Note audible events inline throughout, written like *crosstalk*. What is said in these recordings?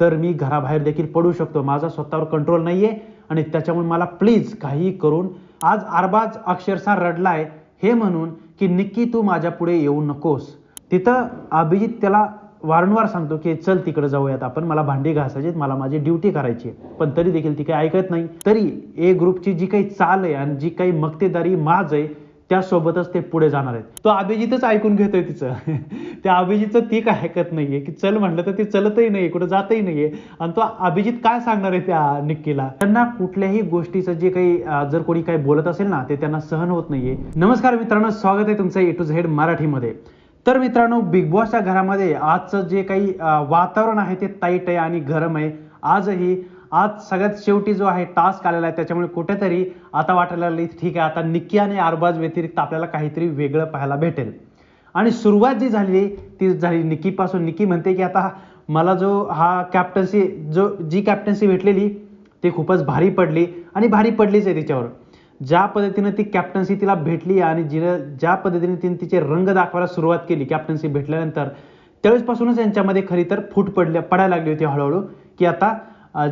तर मी घराबाहेर देखील पडू शकतो. माझा स्वतःवर कंट्रोल नाहीये आणि त्याच्यामुळे मला प्लीज काही करून आज अरबाज अक्षरशः रडलाय. हे म्हणून की निक्की तू माझ्या पुढे येऊ नकोस. तिथं अभिजित त्याला वारंवार सांगतो की चल तिकडे जाऊयात आपण. मला भांडी घासायची मला माझी ड्युटी करायची आहे. पण तरी देखील ती काही ऐकत नाही. तरी ए ग्रुपची जी काही चाल आहे आणि जी काही मक्तेदारी माज आहे त्यासोबतच ते पुढे जाणार आहेत. तो अभिजितच ऐकून घेतोय तिचं. *laughs* त्या अभिजितचं ती काय ऐकत नाहीये की चल म्हटलं तर ते चलतही नाहीये कुठं जातही नाहीये. आणि तो अभिजित काय सांगणार आहे त्या निक्कीला? त्यांना कुठल्याही गोष्टीचं जे काही जर कोणी काही बोलत असेल ना ते त्यांना सहन होत नाहीये. नमस्कार मित्रांनो स्वागत आहे तुमचं ए टू झेड मराठीमध्ये. तर मित्रांनो बिग बॉसच्या घरामध्ये आजचं जे काही वातावरण आहे ते ताईट आहे आणि गरम आहे. आजही आज सगळ्यात शेवटी जो आहे टास्क आलेला आहे त्याच्यामुळे कुठेतरी आता वाटायला लागली ठीक आहे आता निक्की आणि अरबाज व्यतिरिक्त आपल्याला काहीतरी वेगळं पाहायला भेटेल. आणि सुरुवात जी झाली ती झाली निकीपासून निकी म्हणते की आता मला जो हा कॅप्टन्सी जो जी कॅप्टन्सी भेटलेली ती खूपच भारी पडली आणि भारी पडलीच आहे तिच्यावर. ज्या पद्धतीनं ती कॅप्टन्सी तिला भेटली आणि जिनं ज्या पद्धतीने तिने तिचे रंग दाखवायला सुरुवात केली कॅप्टन्सी भेटल्यानंतर त्यावेळेसपासूनच यांच्यामध्ये खरी तर फूट पडल्या पडायला लागली होती हळूहळू की आता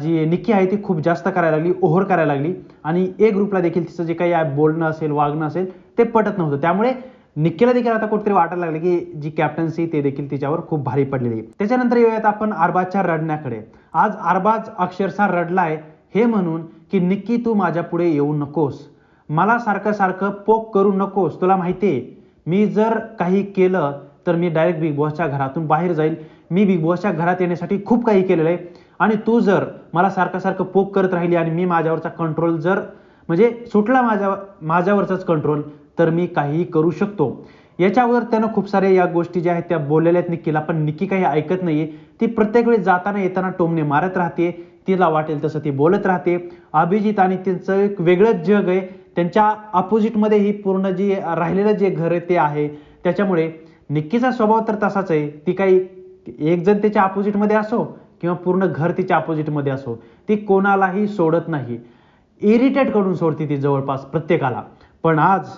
जी निक्की आहे ती खूप जास्त करायला लागली ओव्हर करायला लागली. आणि ए ग्रुपला देखील तिचं जे काही बोलणं असेल वागणं असेल ते पटत नव्हतं. त्यामुळे निक्कीला देखील आता कुठेतरी वाटायला लागलं की जी कॅप्टन्सी ते देखील तिच्यावर खूप भारी पडलेली त्याच्यानंतर येऊयात आपण अरबाजच्या रडण्याकडे. आज अरबाज अक्षरशः रडलाय हे म्हणून की निक्की तू माझ्या पुढे येऊ नकोस. मला सारखं सारखं पोक करू नकोस. तुला माहिती आहे मी जर काही केलं तर मी डायरेक्ट बिग बॉसच्या घरातून बाहेर जाईल. मी बिग बॉसच्या घरात येण्यासाठी खूप काही केलेलं आहे. आणि तू जर मला सारखं सारखं पोक करत राहिली आणि मी माझ्यावरचा कंट्रोल जर म्हणजे सुटला माझ्या माझ्यावरचाच कंट्रोल तर मी काहीही करू शकतो. याच्या अगोदर त्यानं खूप साऱ्या या गोष्टी ज्या आहेत त्या बोललेल्या आहेत निक्कीला पण निक्की काही ऐकत नाहीये. ती प्रत्येक वेळी जाताना येताना टोमणे मारत राहते तिला वाटेल तसं ती बोलत राहते. अभिजित आणि त्यांचं एक वेगळंच जग आहे. त्यांच्या अपोजिटमध्ये ही पूर्ण जी राहिलेलं जे घर आहे ते आहे. त्याच्यामुळे निक्कीचा स्वभाव तर तसाच आहे. ती काही एक जण त्याच्या अपोजिटमध्ये असो किंवा पूर्ण घर तिच्या अपोजिटमध्ये असो ती कोणालाही सोडत नाही. इरिटेट करून सोडते ती जवळपास प्रत्येकाला. पण आज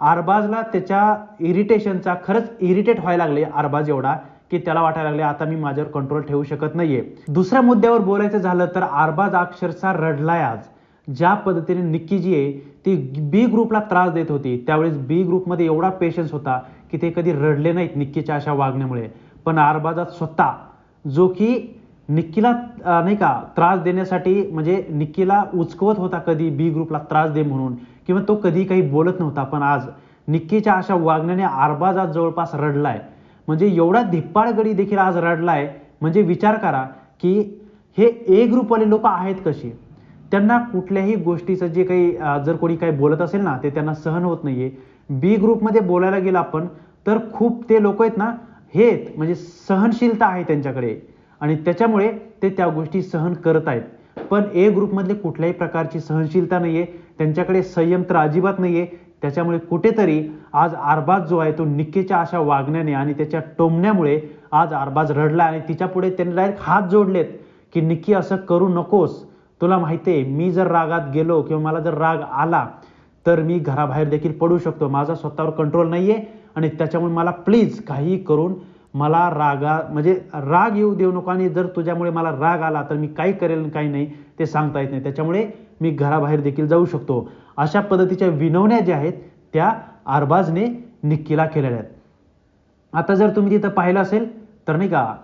आरबाजला त्याच्या इरिटेशनचा खरंच इरिटेट व्हायला लागले आरबाज एवढा की त्याला वाटायला लागले आता मी माझ्यावर कंट्रोल ठेवू शकत नाहीये. दुसऱ्या मुद्द्यावर बोलायचं झालं तर आरबाज अक्षरशः रडलाय आज. ज्या पद्धतीने निक्की जी आहे ती बी ग्रुपला त्रास देत होती. त्यावेळेस बी ग्रुपमध्ये एवढा पेशन्स होता की ते कधी रडले नाहीत निक्कीच्या अशा वागण्यामुळे. पण आरबाजात स्वतः जो की निक्कीला नाही का त्रास देण्यासाठी म्हणजे निक्कीला उचकवत होता कधी बी ग्रुपला त्रास दे म्हणून किंवा तो कधी काही बोलत नव्हता. पण आज निक्कीच्या अशा वागण्याने आरबाज आज जवळपास रडलाय. म्हणजे एवढा धिप्पाळगडी देखील आज रडलाय. म्हणजे विचार करा की हे ए ग्रुपवाले लोक आहेत कशी त्यांना कुठल्याही गोष्टीचं जे काही जर कोणी काही बोलत असेल ना ते त्यांना सहन होत नाहीये. बी ग्रुपमध्ये बोलायला गेलं आपण तर खूप ते लोक आहेत ना हे म्हणजे सहनशीलता आहे त्यांच्याकडे. आणि त्याच्यामुळे ते त्या गोष्टी सहन करत आहेत. पण ए ग्रुपमधले कुठल्याही प्रकारची सहनशीलता नाहीये त्यांच्याकडे संयम तर अजिबात नाहीये. त्याच्यामुळे कुठेतरी आज आरबाज जो आहे तो निक्कीच्या अशा वागण्याने आणि त्याच्या टोमण्यामुळे आज आरबाज रडला आणि तिच्या पुढे त्यांनी डायरेक्ट हात जोडलेत की निक्की असं करू नकोस. तुला माहिती आहे मी जर रागात गेलो किंवा मला जर राग आला तर मी घराबाहेर देखील पडू शकतो. माझा स्वतःवर कंट्रोल नाही आहे आणि त्याच्यामुळे मला प्लीज काहीही करून मला रागा म्हणजे राग येऊ देऊ नको आणि जर तुझ्यामुळे मला राग आला तर मी काय करेल आणि काही नाही ते सांगता येत नाही. त्याच्यामुळे मी घराबाहेर देखील जाऊ शकतो. अशा पद्धतीच्या विनवण्या ज्या आहेत त्या आरबाजने निक्कीला केलेल्या आहेत. आता जर तुम्ही तिथं पाहिलं असेल तर नाही का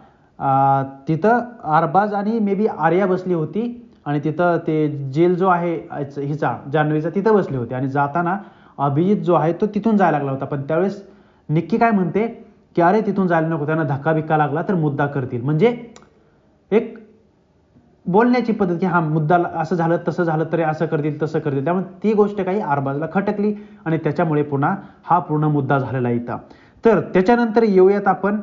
तिथं अरबाज आणि मे बी आर्या बसली होती आणि तिथं ते जेल जो आहे हिचा जान्हवीचा तिथं बसले होते. आणि जाताना अभिजित जो आहे तो तिथून जायला लागला होता. पण त्यावेळेस निक्की काय म्हणते की अरे तिथून जायला नको त्यांना धक्का बिक्का लागला तर मुद्दा करतील. म्हणजे एक बोलण्याची पद्धत की हा मुद्दा असं झालं तसं झालं तरी असं करतील तसं करतील. त्यामुळे ती गोष्ट काही आरबाजला खटकली आणि त्याच्यामुळे पुन्हा हा पूर्ण मुद्दा झालेला इथं. तर त्याच्यानंतर येऊयात आपण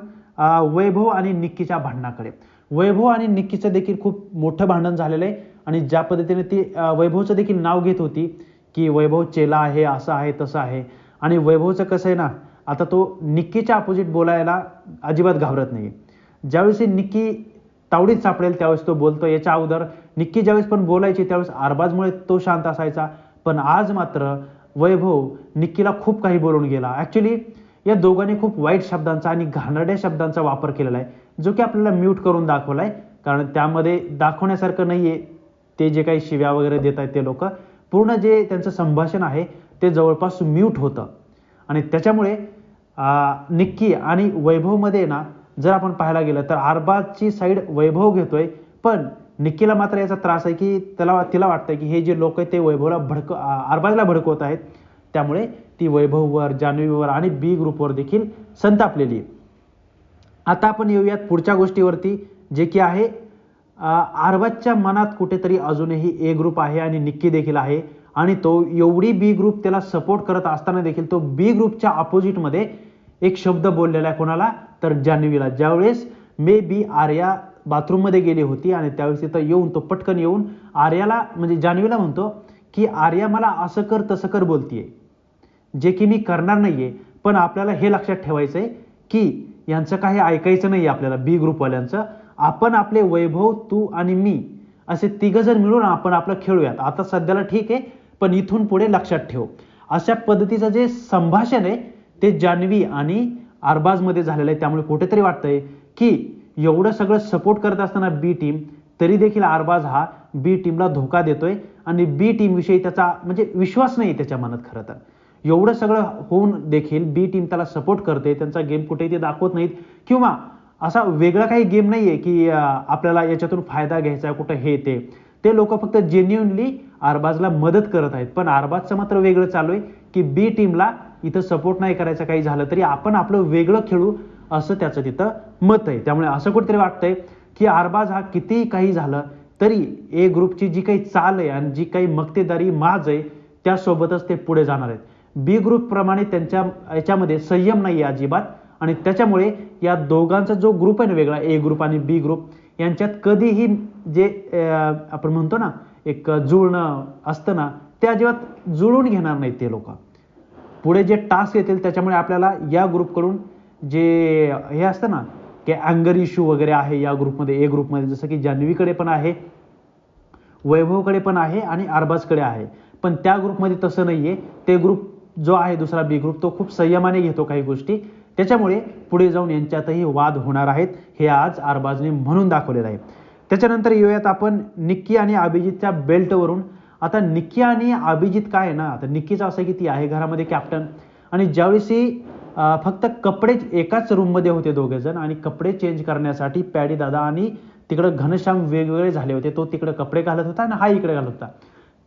वैभव आणि निक्कीच्या भांडणाकडे. वैभव आणि निक्कीचं देखील खूप मोठं भांडण झालेलं आहे आणि ज्या पद्धतीने ती वैभवचं देखील नाव घेत होती की वैभव चेला आहे असं आहे तसं आहे. आणि वैभवचं कसं आहे ना आता तो निक्कीच्या अपोजिट बोलायला अजिबात घाबरत नाही ज्यावेळेस निक्की तावडीत सापडेल त्यावेळेस तो बोलतो याच्या अगोदर निक्की ज्यावेळेस पण बोलायची त्यावेळेस आरबाजमुळे तो शांत असायचा. पण आज मात्र वैभव निक्कीला खूप काही बोलून गेला. ॲक्च्युली या दोघांनी खूप वाईट शब्दांचा आणि घाणेरड्या शब्दांचा वापर केलेला आहे जो की आपल्याला म्यूट करून दाखवलाय. कारण त्यामध्ये दाखवण्यासारखं नाही आहे ते जे काही शिव्या वगैरे देत आहेत ते लोक. पूर्ण जे त्यांचं संभाषण आहे ते जवळपास म्यूट होतं. आणि त्याच्यामुळे निक्की आणि वैभवमध्ये ना जर आपण पाहायला गेलं तर आरबाजची साईड वैभव घेतोय पण निक्कीला मात्र याचा त्रास आहे की त्याला तिला वाटतं की हे जे लोक आहेत ते वैभवला भडक आरबाजला भडकवत आहेत. त्यामुळे ती वैभववर जान्हवीवर आणि बी ग्रुपवर देखील संतापलेली आहे. आता आपण येऊयात पुढच्या गोष्टीवरती जे की आहे आरबाजच्या मनात कुठेतरी अजूनही ए ग्रुप आहे आणि निक्की देखील आहे. आणि तो एवढी बी ग्रुप त्याला सपोर्ट करत असताना देखील तो बी ग्रुपच्या ऑपोजिटमध्ये एक शब्द बोललेला आहे कोणाला? तर जान्हवीला. ज्यावेळेस मे बी आर्या बाथरूममध्ये गेली होती आणि त्यावेळेस तिथं येऊन तो पटकन येऊन आर्याला म्हणजे जान्हवीला म्हणतो की आर्या मला असं कर तसं कर बोलतीये. जे की मी करणार नाहीये पण आपल्याला हे लक्षात ठेवायचंय की यांचं काही ऐकायचं नाही आपल्याला बी ग्रुपवाल्यांचं. आपण आपले वैभव तू आणि मी असे तिघ जण मिळून आपण आपलं खेळूयात. आता सध्याला ठीक आहे पण इथून पुढे लक्षात ठेव. अशा पद्धतीचं जे संभाषण आहे ते जान्हवी आणि अरबाजमध्ये झालेलं आहे. त्यामुळे कुठेतरी वाटतंय की एवढं सगळं सपोर्ट करत असताना बी टीम तरी देखील अरबाज हा बी टीमला धोका देतोय. आणि बी टीमविषयी त्याचा म्हणजे विश्वास नाही त्याच्या मनात खरं तर. एवढं सगळं होऊन देखील बी टीम त्याला सपोर्ट करते त्यांचा गेम कुठेही ते दाखवत नाहीत. किंवा असा वेगळा काही गेम नाहीये की आपल्याला याच्यातून फायदा घ्यायचा आहे कुठं हे ते. ते लोक फक्त जेन्युनली आरबाजला मदत करत आहेत. पण आरबाजचं मात्र वेगळं चालू आहे की बी टीमला इथं सपोर्ट नाही करायचं काही झालं तरी आपण आपलं वेगळं खेळू असं त्याचं तिथं मत आहे. त्यामुळे असं कुठेतरी वाटतंय की आरबाज हा कितीही काही झालं तरी ए ग्रुपची जी काही चाल आहे आणि जी काही मक्तेदारी माज आहे त्यासोबतच ते पुढे जाणार आहेत. बी ग्रुप प्रमाणे त्यांच्या याच्यामध्ये संयम नाही आहे अजिबात आणि त्याच्यामुळे या दोघांचा जो ग्रुप आहे ना वेगळा ए ग्रुप आणि बी ग्रुप यांच्यात कधीही जे आपण म्हणतो ना एक जुळणं असतं ना ते अजिबात जुळून घेणार नाहीत ते लोक. पुढे जे टास्क येतील त्याच्यामुळे आपल्याला या ग्रुपकडून जे हे असतं ना की अँगर इश्यू वगैरे आहे या ग्रुपमध्ये ए ग्रुपमध्ये जसं की जान्हवीकडे पण आहे वैभवकडे पण आहे आणि अरबाजकडे आहे. पण त्या ग्रुपमध्ये तसं नाही आहे ते ग्रुप जो आहे दुसरा बी ग्रुप तो खूप संयमाने घेतो काही गोष्टी. त्याच्यामुळे पुढे जाऊन यांच्यातही वाद होणार आहेत. हे आज अरबाजने म्हणून दाखवलेलं आहे. त्याच्यानंतर येऊयात आपण निक्की आणि अभिजितच्या बेल्टवरून आता निक्की आणि अभिजित काय आहे ना आता निक्कीचं असं की ती आहे घरामध्ये कॅप्टन आणि ज्यावेळेस ही फक्त कपडे एकाच रूममध्ये होते दोघे जण आणि कपडे चेंज करण्यासाठी पॅडी दादा आणि तिकडं घनश्याम वेगवेगळे झाले होते. तो तिकडे कपडे घालत होता आणि हा इकडे घालत होता.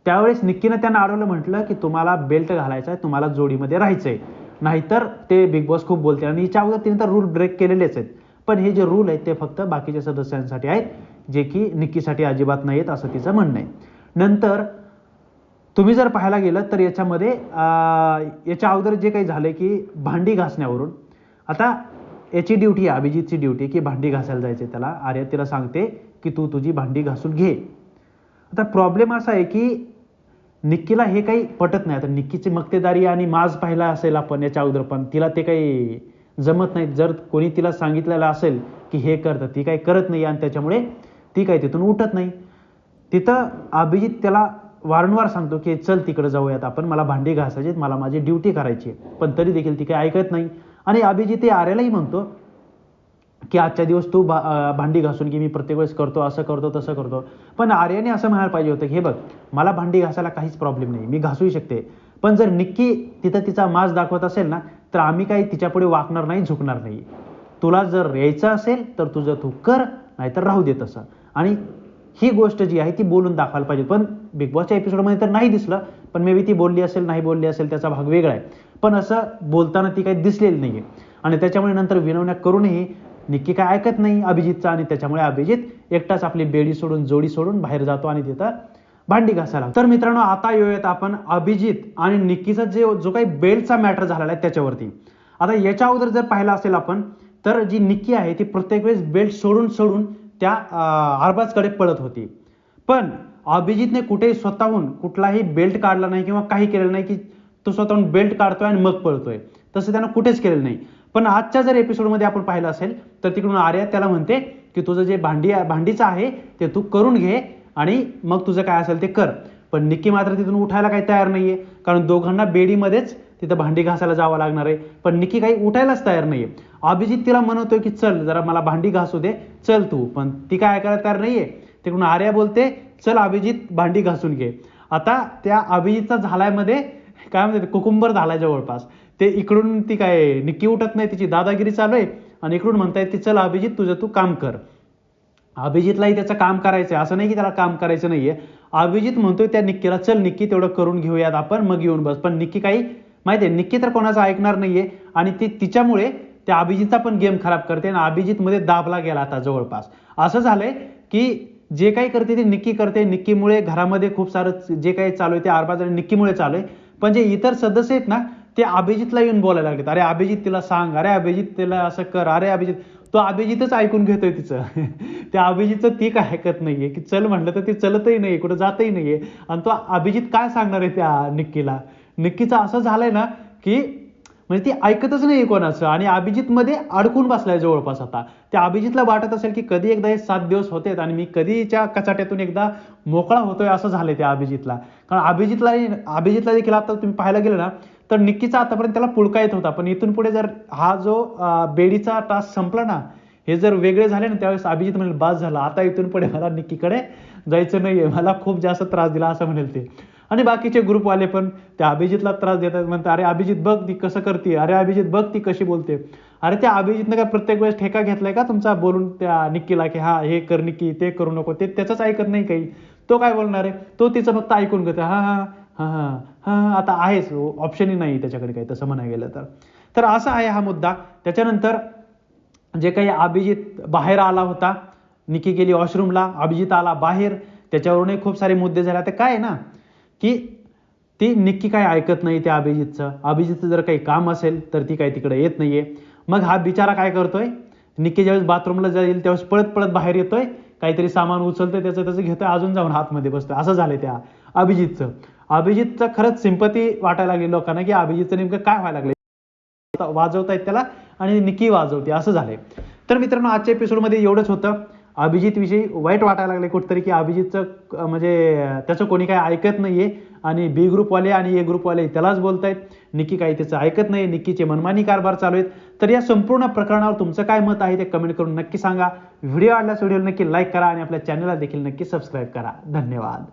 त्यावेळेस निक्कीनं त्यांना अडवलं म्हटलं की तुम्हाला बेल्ट घालायचा आहे तुम्हाला जोडीमध्ये राहायचं आहे नाहीतर ते बिग बॉस खूप बोलते आणि याच्या अगोदर तिने तर रूल ब्रेक केलेलेच आहेत. पण हे जे रूल आहेत ते फक्त बाकीच्या सदस्यांसाठी आहेत जे की निक्कीसाठी अजिबात नाही आहेत असं तिचं म्हणणं आहे. नंतर तुम्ही जर पाहायला गेलं तर याच्यामध्ये याच्या अगोदर जे काही झालं की भांडी घासण्यावरून आता याची ड्युटी आहे अभिजितची ड्युटी की भांडी घासायला जायचे त्याला. आर्या तिला सांगते की तू तुझी भांडी घासून घे. आता प्रॉब्लेम असा आहे की निक्कीला हे काही पटत नाही. आता निक्कीची मक्तेदारी आणि माज पाहिला असेल आपण याच्या अगोदर पण तिला ते काही जमत नाही. जर कोणी तिला सांगितलेलं असेल की हे करतं ती काही करत नाही आणि त्याच्यामुळे ती काही तिथून उठत नाही. तिथं अभिजित त्याला वारंवार सांगतो की चल तिकडे जाऊयात आपण. मला भांडी घासायची मला माझी ड्युटी करायची आहे. पण तरी देखील ती काही ऐकत नाही. आणि अभिजित हे आर्यालाही म्हणतो की आजच्या दिवस तू भा- भांडी घासून की मी प्रत्येक वेळेस करतो असं करतो तसं करतो. पण आर्याने असं म्हणायला पाहिजे होतं की हे बघ मला भांडी घासायला काहीच प्रॉब्लेम नाही. मी घासूही शकते. पण जर निक्की तिथं तिचा मास दाखवत असेल ना तर आम्ही काही तिच्यापुढे वाकणार नाही झुकणार नाही. तुला जर यायचं असेल तर तुझं तू कर नाहीतर राहू दे तसं. आणि ही गोष्ट जी आहे ती बोलून दाखवायला पाहिजे. पण बिग बॉसच्या एपिसोडमध्ये तर नाही दिसलं पण मे बी ती बोलली असेल नाही बोलली असेल त्याचा भाग वेगळा आहे. पण असं बोलताना ती काही दिसलेली नाहीये. आणि त्याच्यामुळे नंतर विनवण्या करूनही निक्की काय ऐकत नाही अभिजितचा आणि त्याच्यामुळे अभिजित एकटाच आपली बेडी सोडून जोडी सोडून बाहेर जातो आणि तिथं भांडी घासायला तर मित्रांनो आता येऊयात आपण अभिजित आणि निक्कीचा जे जो काही बेल्टचा मॅटर झालेला आहे त्याच्यावरती. आता याच्या अगोदर जर पाहिलं असेल आपण तर जी निक्की आहे ती प्रत्येक वेळेस बेल्ट सोडून सोडून त्या अरबाजकडे पळत होती. पण अभिजितने कुठेही स्वतःहून कुठलाही बेल्ट काढला नाही किंवा काही केलेलं नाही की तो स्वतःहून बेल्ट काढतोय आणि मग पळतोय. तसं त्यानं कुठेच केलेलं नाही. पण आजच्या जर एपिसोडमध्ये आपण पाहिलं असेल तर तिकडून आर्या त्याला म्हणते की तुझं जे भांडी भांडीचं आहे ते तू करून घे आणि मग तुझं काय असेल ते कर. पण निक्की मात्र तिथून उठायला काही तयार नाहीये कारण दोघांना बेडीमध्येच तिथं भांडी घासायला जावं लागणार आहे. पण निकी काही उठायलाच तयार नाहीये. अभिजित तिला म्हणतोय की चल जरा मला भांडी घासू दे. चल तू. पण ती काय ऐकायला तयार नाहीये. तिकडून आर्या बोलते चल अभिजित भांडी घासून घे. आता त्या अभिजितचा झालायमध्ये काय म्हणते कुकुंबर झालाय जवळपास. ते इकडून ती काय निक्की उठत नाही तिची दादागिरी चालू आहे. आणि इकडून म्हणतायत की चल अभिजित तुझं तू काम कर. अभिजितलाही त्याचं काम करायचं आहे असं नाही की त्याला काम करायचं नाहीये. अभिजित म्हणतोय त्या निक्कीला चल निक्की तेवढं करून घेऊयात आपण. मग येऊन बस. पण निक्की काही माहितीये निक्की तर कोणाचं ऐकणार नाहीये आणि ती तिच्यामुळे त्या अभिजितचा पण गेम खराब करते आणि अभिजितमध्ये दाबला गेला आता जवळपास. असं झालंय की जे काही करते ते निक्की करते निक्कीमुळे घरामध्ये खूप सारं जे काही चालू आहे ते आरबाज आणि निक्कीमुळे चालू आहे. पण जे इतर सदस्य आहेत ना ते अभिजितला येऊन बोलायला लागलेत. अरे अभिजित तिला सांग अरे अभिजित तिला असं कर अरे अभिजित. तो अभिजितच ऐकून घेतोय तिचं. *laughs* त्या अभिजितचं ती काय ऐकत नाहीये की चल म्हटलं तर ती चलतही नाहीये कुठं जातही नाहीये. आणि तो अभिजित काय सांगणार आहे त्या निक्कीला? निक्कीचं असं झालंय ना की म्हणजे ती ऐकतच नाही कोणाचं. आणि अभिजितमध्ये अडकून बसलाय जवळपास आता. त्या अभिजितला वाटत असेल की कधी एकदा हे सात दिवस होतेत आणि मी कधीच्या कचाट्यातून एकदा मोकळा होतोय असं झालंय त्या अभिजितला. कारण अभिजितला अभिजितला देखील आता तुम्ही पाहायला गेलं ना तर निक्कीचा आतापर्यंत त्याला पुळका येत होता. पण इथून पुढे जर हा जो बेडीचा टास्क संपला ना हे जर वेगळे झाले ना त्यावेळेस अभिजित म्हणेल बास झाला. आता इथून पुढे मला निक्कीकडे जायचं नाहीये. मला खूप जास्त त्रास दिला असं म्हणेल ते. आणि बाकीचे ग्रुपवाले पण त्या अभिजितला त्रास देतात. म्हणतात अरे अभिजित बघ ती कसं करते अरे अभिजित बघ ती कशी बोलते अरे त्या अभिजितनं काय प्रत्येक वेळेस ठेका घेतलाय का तुमचा बोलून त्या निक्कीला की हा हे कर निक्की ते करू नको. ते त्याचंच ऐकत नाही काही. तो काय बोलणार आहे? तो तिचं फक्त ऐकून घेतो हा हा हा हा हा आता आहेच. ऑप्शनही नाही त्याच्याकडे काही. तसं म्हणायला गेलं तर. तर असा आहे हा मुद्दा. त्याच्यानंतर जे काही अभिजित बाहेर आला होता निकी गेली वॉशरूमला अभिजित आला बाहेर त्याच्यावरूनही खूप सारे मुद्दे झाले. आता काय आहे ना की ती निक्की काय ऐकत नाही त्या अभिजितचं. अभिजितचं जर काही काम असेल तर ती काही तिकडे येत नाहीये. मग हा बिचारा काय करतोय? निक्की ज्यावेळेस बाथरूमला जाईल त्यावेळेस पळत पळत बाहेर येतोय. काहीतरी सामान उचलतोय त्याचं त्याचं घेतोय अजून जाऊन हातमध्ये बसतोय. असं झालंय त्या अभिजितचं. अभिजितचं खरंच सिंपती वाटायला लागली लोकांना की अभिजितचं नेमकं काय व्हायला लागलं वाजवतायत त्याला आणि निकी वाजवते असं झालंय. तर मित्रांनो आजच्या एपिसोडमध्ये एवढंच होतं. अभिजित विषयी वाईट वाटायला लागले कुठतरी की अभिजितचं म्हणजे त्याचं कोणी काय ऐकत नाहीये आणि बी ग्रुपवाले आणि ए ग्रुपवाले त्यालाच बोलतायत. निक्की काही त्याचं ऐकत नाही निक्कीचे मनमानी कारभार चालू आहेत. तर या संपूर्ण प्रकरणावर तुमचं काय मत आहे ते कमेंट करून नक्की सांगा. व्हिडिओ आवडल्यास व्हिडिओला नक्की लाईक करा आणि आपल्या चॅनलला देखील नक्की सबस्क्राईब करा. धन्यवाद.